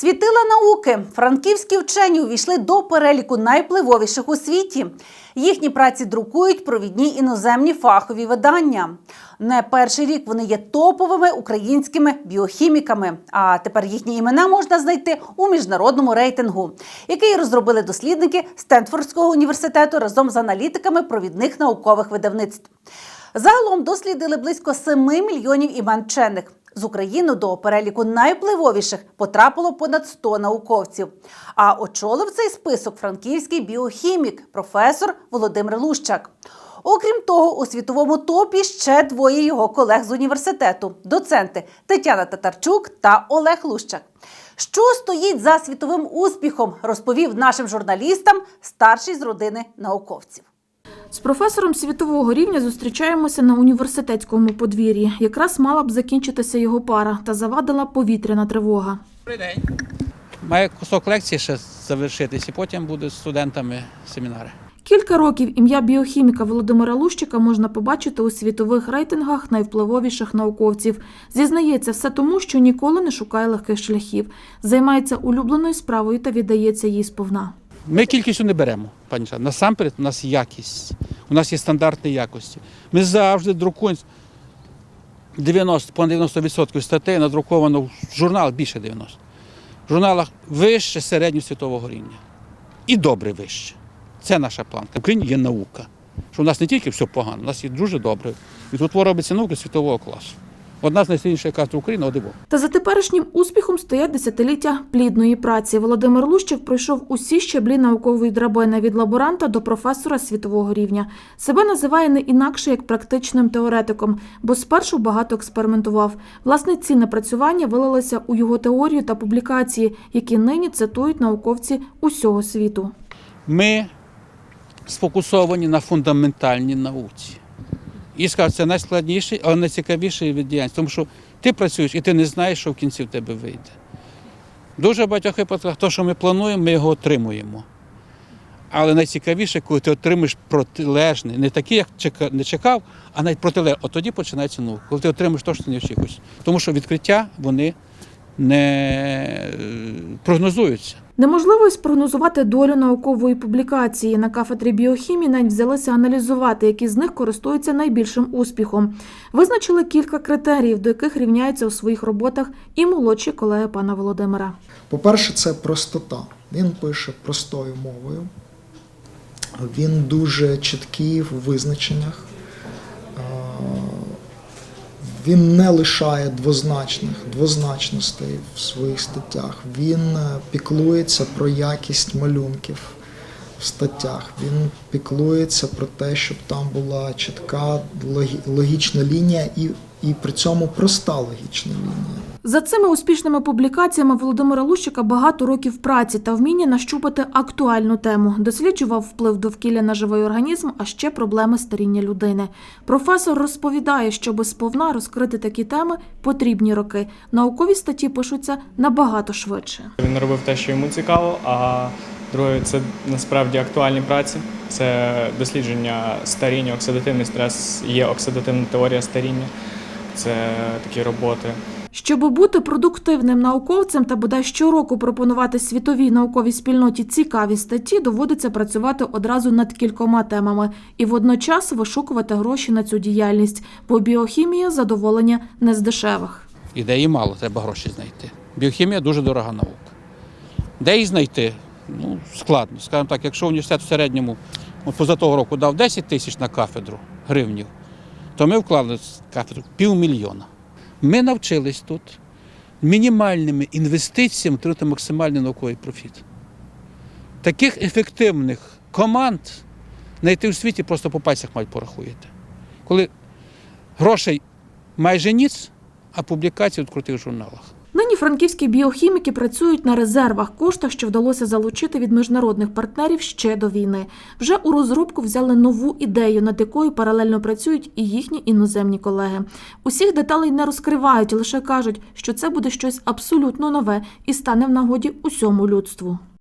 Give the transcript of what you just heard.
Світила науки. Франківські вчені увійшли до переліку найвпливовіших у світі. Їхні праці друкують провідні іноземні фахові видання. Не перший рік вони є топовими українськими біохіміками. А тепер їхні імена можна знайти у міжнародному рейтингу, який розробили дослідники Стенфордського університету разом з аналітиками провідних наукових видавництв. Загалом дослідили близько 7 мільйонів імен вчених. З України до переліку найвпливовіших потрапило понад 100 науковців. А очолив цей список франківський біохімік, професор Володимир Лущак. Окрім того, у світовому топі ще двоє його колег з університету доценти Тетяна Татарчук та Олег Лущак. Що стоїть за світовим успіхом, розповів нашим журналістам старший з родини науковців. З професором світового рівня зустрічаємося на університетському подвір'ї. Якраз мала б закінчитися його пара та завадила повітряна тривога. Добрий день. Має кусок лекції ще завершитись, і потім будуть з студентами семінари. Кілька років ім'я біохіміка Володимира Лущика можна побачити у світових рейтингах найвпливовіших науковців. Зізнається, все тому, що ніколи не шукає легких шляхів, займається улюбленою справою та віддається їй сповна. Ми кількістю не беремо, пані Шан. Насамперед, у нас якість, у нас є стандарти якості. Ми завжди друкуємо 90, понад 90% статей надруковано в журналах більше 90. В журналах вище середньосвітового рівня. І добре вище. Це наша планка. В Україні є наука. Що у нас не тільки все погано, у нас є дуже добре. І тут робиться наука світового класу. Одна з найсильніших кафедр України одиво. Та за теперішнім успіхом стоять десятиліття плідної праці. Володимир Лущик пройшов усі щаблі наукової драбини від лаборанта до професора світового рівня. Себе називає не інакше як практичним теоретиком, бо спершу багато експериментував. Власне, ці напрацювання вилилися у його теорію та публікації, які нині цитують науковці усього світу. Ми сфокусовані на фундаментальній науці. І сказав, це найскладніший, але найцікавіший від тому що ти працюєш і ти не знаєш, що в кінці в тебе вийде. Дуже в багатьох випадках, те, що ми плануємо, ми його отримуємо. Але найцікавіше, коли ти отримуєш протилежний, не такий, як не чекав, а навіть протилежний. От тоді починається наука, коли ти отримуєш те, що ти не очікуєш. Тому що відкриття вони не е, прогнозуються. Неможливо спрогнозувати долю наукової публікації. На кафедрі біохімії навіть взялися аналізувати, які з них користуються найбільшим успіхом. Визначили кілька критеріїв, до яких рівняються у своїх роботах і молодші колеги пана Володимира. По-перше, це простота. Він пише простою мовою. Він дуже чіткий в визначеннях. Він не лишає двозначних двозначностей в своїх статтях. Він е, піклується про якість малюнків в статтях. Він піклується про те, щоб там була чітка логі- логічна лінія і, і при цьому проста логічна лінія. За цими успішними публікаціями Володимира Лущика багато років праці та вміння нащупати актуальну тему. Досліджував вплив довкілля на живий організм, а ще проблеми старіння людини. Професор розповідає, щоб сповна розкрити такі теми, потрібні роки. Наукові статті пишуться набагато швидше. Він робив те, що йому цікаво. А друге, це насправді актуальні праці. Це дослідження старіння, оксидативний стрес, є оксидативна теорія старіння. Це такі роботи. Щоб бути продуктивним науковцем та бодай щороку пропонувати світовій науковій спільноті цікаві статті, доводиться працювати одразу над кількома темами і водночас вишукувати гроші на цю діяльність, бо біохімія задоволення не з дешевих. Ідеї мало, треба гроші знайти. Біохімія дуже дорога наука. Де її знайти? Ну, складно. Скажімо так, якщо університет в середньому поза того року дав 10 тисяч на кафедру гривнів, то ми вклали кафедру півмільйона. Ми навчились тут мінімальними інвестиціями отримати максимальний науковий профіт. Таких ефективних команд знайти у світі просто по пальцях мають порахуєте. Коли грошей майже ніц, а публікації в крутих журналах. Нині франківські біохіміки працюють на резервах коштах, що вдалося залучити від міжнародних партнерів ще до війни. Вже у розробку взяли нову ідею, над якою паралельно працюють і їхні іноземні колеги. Усіх деталей не розкривають, лише кажуть, що це буде щось абсолютно нове і стане в нагоді усьому людству.